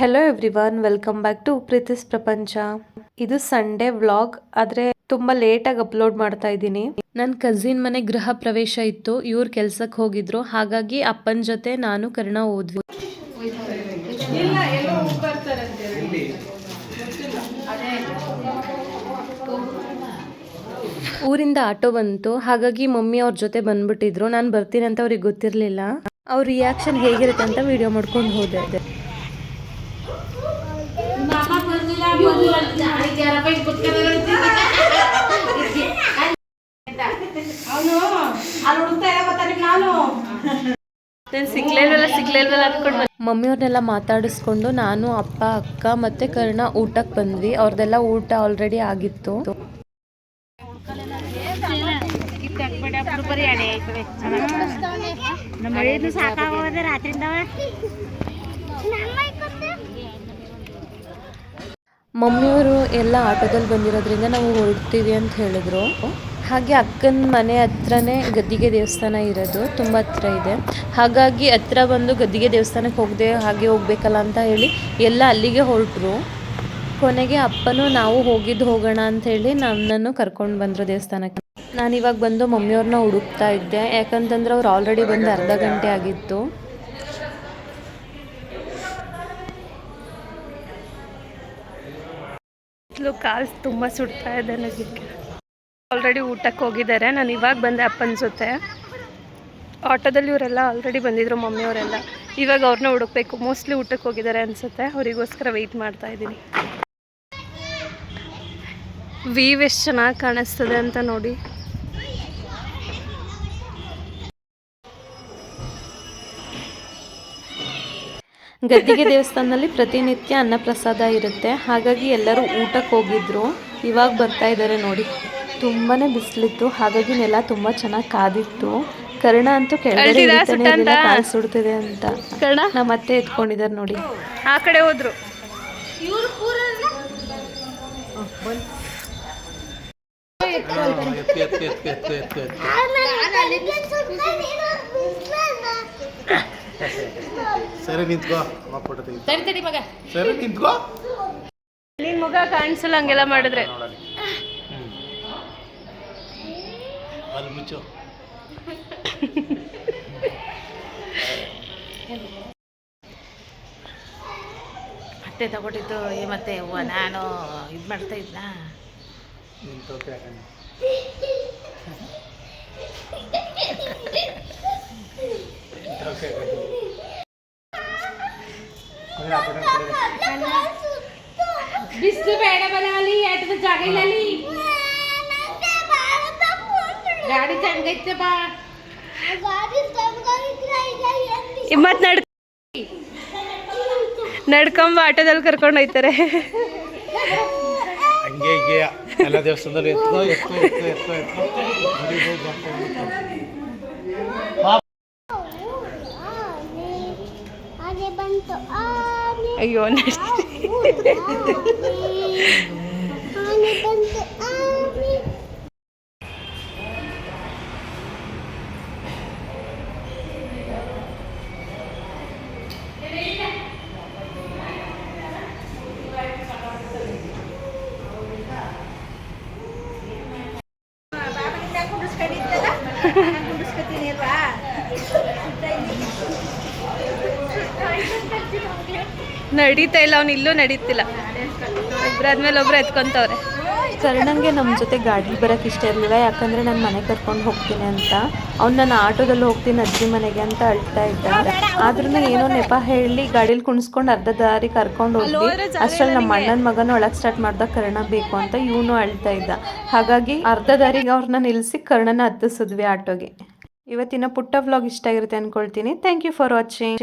Hello everyone welcome back to Preethi's ಪ್ರಪಂಚ ಇದು Sunday vlog ಆದ್ರೆ ತುಂಬಾ ಲೇಟ್ ಆಗಿ ಅಪ್ಲೋಡ್ ಮಾಡ್ತಾ ಇದ್ದೀನಿ. ನನ್ನ ಕಸಿನ್ ಮನೆ ಗೃಹ ಪ್ರವೇಶ ಇತ್ತು ಇವ್ರ ಕೆಲ್ಸಕ್ಕೆ ಹೋಗಿದ್ರು ಹಾಗಾಗಿ ಅಪ್ಪನ ಜೊತೆ ನಾನು ಕರ್ಣ ಓದ್ವಿ ಊರಿಂದ ಆಟೋ ಬಂತು ಹಾಗಾಗಿ ಮಮ್ಮಿ ಅವ್ರ ಜೊತೆ ಬಂದ್ಬಿಟ್ಟಿದ್ರು. ನಾನು ಬರ್ತೀನಿ ಅಂತ ಅವ್ರಿಗೆ ಗೊತ್ತಿರಲಿಲ್ಲ. ಅವ್ರ ರಿಯಾಕ್ಷನ್ ಹೇಗಿರುತ್ತೆ ಅಂತ ವಿಡಿಯೋ ಮಾಡ್ಕೊಂಡು ಹೋದೆ ಅವನು ಅಲ್ಲಿ ಹುಡುಕ್ತಾ ಇಲ್ಲ ಗೊತ್ತಾ ನಾನು ಸಿಗ್ಲೇಲ್ವಲ್ಲ ಸಿಗ್ಲೇಲ್ವಲ್ಲ ಅನ್ಕೊಂಡು ಮಮ್ಮಿ ಅವ್ರನ್ನೆಲ್ಲ ಮಾತಾಡಿಸ್ಕೊಂಡು ನಾನು ಅಪ್ಪ, ಅಕ್ಕ ಮತ್ತೆ ಕರ್ಣ ಊಟಕ್ಕೆ ಬಂದ್ವಿ. ಅವ್ರದ್ದೆಲ್ಲ ಊಟ ಆಲ್ರೆಡಿ ಆಗಿತ್ತು. ನಮ್ಮ ಮಮ್ಮಿಯವರು ಎಲ್ಲ ಆಟೋದಲ್ಲಿ ಬಂದಿರೋದ್ರಿಂದ ನಾವು ಹೊರಡ್ತೀವಿ ಅಂತ ಹೇಳಿದ್ರು. ಹಾಗೆ ಅಕ್ಕನ ಮನೆ ಹತ್ರನೇ ಗದ್ದಿಗೆ ದೇವಸ್ಥಾನ ಇರೋದು, ತುಂಬ ಹತ್ರ ಇದೆ. ಹಾಗಾಗಿ ಹತ್ರ ಬಂದು ಗದ್ದಿಗೆ ದೇವಸ್ಥಾನಕ್ಕೆ ಹೋಗದೆ ಹಾಗೆ ಹೋಗ್ಬೇಕಲ್ಲ ಅಂತ ಹೇಳಿ ಎಲ್ಲ ಅಲ್ಲಿಗೆ ಹೊರಟರು. ಕೊನೆಗೆ ಅಪ್ಪನು ನಾವು ಹೋಗಿದ್ದು ಹೋಗೋಣ ಅಂತ ಹೇಳಿ ನನ್ನನ್ನು ಕರ್ಕೊಂಡು ಬಂದರು ದೇವಸ್ಥಾನಕ್ಕೆ. ನಾನು ಇವಾಗ ಬಂದು ಮಮ್ಮಿಯವ್ರನ್ನ ಹುಡುಕ್ತಾ ಇದ್ದೆ. ಯಾಕಂತಂದ್ರೆ ಅವ್ರು ಆಲ್ರೆಡಿ ಬಂದು ಅರ್ಧ ಗಂಟೆ ಆಗಿತ್ತು. ಕಾಲು ತುಂಬ ಸುಡ್ತಾ ಇದೆ ನನಗೆ ಆಲ್ರೆಡಿ ಊಟಕ್ಕೆ ಹೋಗಿದ್ದಾರೆ. ನಾನು ಇವಾಗ ಬಂದೆ ಅಪ್ಪನ ಜೊತೆ. ಆಟೋದಲ್ಲಿ ಇವರೆಲ್ಲ ಆಲ್ರೆಡಿ ಬಂದಿದ್ರು ಮಮ್ಮಿಯವರೆಲ್ಲ ಇವಾಗ ಅವ್ರನ್ನ ಹುಡುಕ್ಬೇಕು. ಮೋಸ್ಟ್ಲಿ ಊಟಕ್ಕೆ ಹೋಗಿದ್ದಾರೆ ಅನಿಸುತ್ತೆ. ಅವರಿಗೋಸ್ಕರ ವೆಯ್ಟ್ ಮಾಡ್ತಾ ಇದ್ದೀನಿ. ವೀವ್ ಎಷ್ಟು ಚೆನ್ನಾಗಿ ಕಾಣಿಸ್ತದೆ ಅಂತ ನೋಡಿ. ಗದ್ದಿಗೆ ದೇವಸ್ಥಾನದಲ್ಲಿ ಪ್ರತಿನಿತ್ಯ ಅನ್ನಪ್ರಸಾದ ಇರುತ್ತೆ. ಹಾಗಾಗಿ ಎಲ್ಲರೂ ಊಟಕ್ಕೆ ಹೋಗಿದ್ರು. ಇವಾಗ ಬರ್ತಾ ಇದ್ದಾರೆ ನೋಡಿ. ತುಂಬಾನೇ ಬಿಸಿಲಿತ್ತು. ಹಾಗಾಗಿ ನೆಲ ತುಂಬಾ ಚೆನ್ನಾಗಿ ಕಾದಿತ್ತು. ಕರ್ಣ ಅಂತೂ ಕೆಳಗಡೆ ಕಾಲ್ ಸುಡ್ತಿದೆ ಅಂತ. ನಮ್ಮ ಅತ್ತೆ ಎತ್ಕೊಂಡಿದ್ದಾರೆ ನೋಡಿ. ಆ ಕಡೆ ಹೋದ್ರು. ಸರಿ ನಿಂತ್ಕೋ. ಅಮ್ಮ ಫೋಟೋ ತೆಗಿ ಸರಿ ನಿಂತ್ಕೋ. ನಿನ್ ಮುಖ ಕಾಣಿಸಲ್ಲ ಹಂಗೆಲ್ಲ ಮಾಡಿದ್ರೆ ಅಲ್ಲಿ ಮುಚ್ಚು. ಮತ್ತೆ ತಗೊಂಡಿದ್ದು ಏ ಮತ್ತೆ ಅವ್ವ ನಾನು ಇದು ಮಾಡ್ತಾ ಇದ್ನಾ. ನಿಂತೋಕೆ ಯಾಕಂದ್ರೆ ನಿಂತೋಕೆ ಯಾಕಂದ್ರೆ ಕೊಡಿ, ಆ ಫೋಟೋ ಕೊಡಿ. ಬಿಸಿಲು ಬೇಡ ಬಲ ಅಲ್ಲಿ ಎಟ್ಟದ ಜಾಗ ಇಲ್ಲ ಅಲ್ಲಿ ಗಾಡಿ ಚಂಗೈತೆ ಬಾ ಮತ್ ನಡ್ ನಡ್ಕೊಂಬ ಆಟೋದಲ್ಲಿ ಕರ್ಕೊಂಡು ಹೋಯ್ತಾರೆ ಹಂಗೆ ಹೀಗೆ ಎಲ್ಲ ದೇವಸ್ಥಾನದಲ್ಲಿ ಎತ್ಕೋ ಎತ್ಕೋ ಎತ್ಕೋ ಎತ್ಕೋ ಎತ್ಕೋ ನೋಡಿ, ಹೋಗಿ ಜಾಸ್ತಿ ಹೋಗ್ಬಿಟ್ಟು. ಬಾ. ಆನೆ ಬಂತು Ayun. ನಡೀತಾ ಇಲ್ಲ ಅವ್ನು ಇಲ್ಲೂ ನಡೀತಿಲ್ಲ. ಒಬ್ರಾದ್ಮೇಲೆ ಒಬ್ರು ಎತ್ಕೊಂತವ್ರೆ. ಕರ್ಣಂಗೆ ನಮ್ಮ ಜೊತೆ ಗಾಡಿ ಬರೋಕ್ಕೆ ಇಷ್ಟ ಇರಲಿಲ್ಲ ಯಾಕಂದರೆ ನಾನು ಮನೆ ಕರ್ಕೊಂಡು ಹೋಗ್ತೀನಿ ಅಂತ. ಅವ್ನು ನಾನು ಆಟೋದಲ್ಲಿ ಹೋಗ್ತೀನಿ ಅಜ್ಜಿ ಮನೆಗೆ ಅಂತ ಅಳ್ತಾ ಇದ್ದ ಆದ್ರೂ ಏನೋ ನೆಪ ಹೇಳಿ ಗಾಡೀಲಿ ಕುಣಿಸ್ಕೊಂಡು ಅರ್ಧ ದಾರಿ ಕರ್ಕೊಂಡು ಹೋಗಿ ಅಷ್ಟ್ರಲ್ಲಿ ನಮ್ಮ ಅಣ್ಣನ ಮಗನ ಒಳಗೆ ಸ್ಟಾರ್ಟ್ ಮಾಡ್ದ ಕರ್ಣ ಬೇಕು ಅಂತ ಇವನು ಅಳ್ತಾ ಇದ್ದ. ಹಾಗಾಗಿ ಅರ್ಧ ದಾರಿಗೆ ಅವ್ರನ್ನ ನಿಲ್ಲಿಸಿ ಕರ್ಣನ ಹತ್ತಿಸಿದ್ವಿ ಆಟೋಗೆ. ಇವತ್ತಿನ ಪುಟ್ಟ ವ್ಲಾಗ್ ಇಷ್ಟ ಆಗಿರುತ್ತೆ ಅನ್ಕೊಳ್ತೀನಿ. Thank you for watching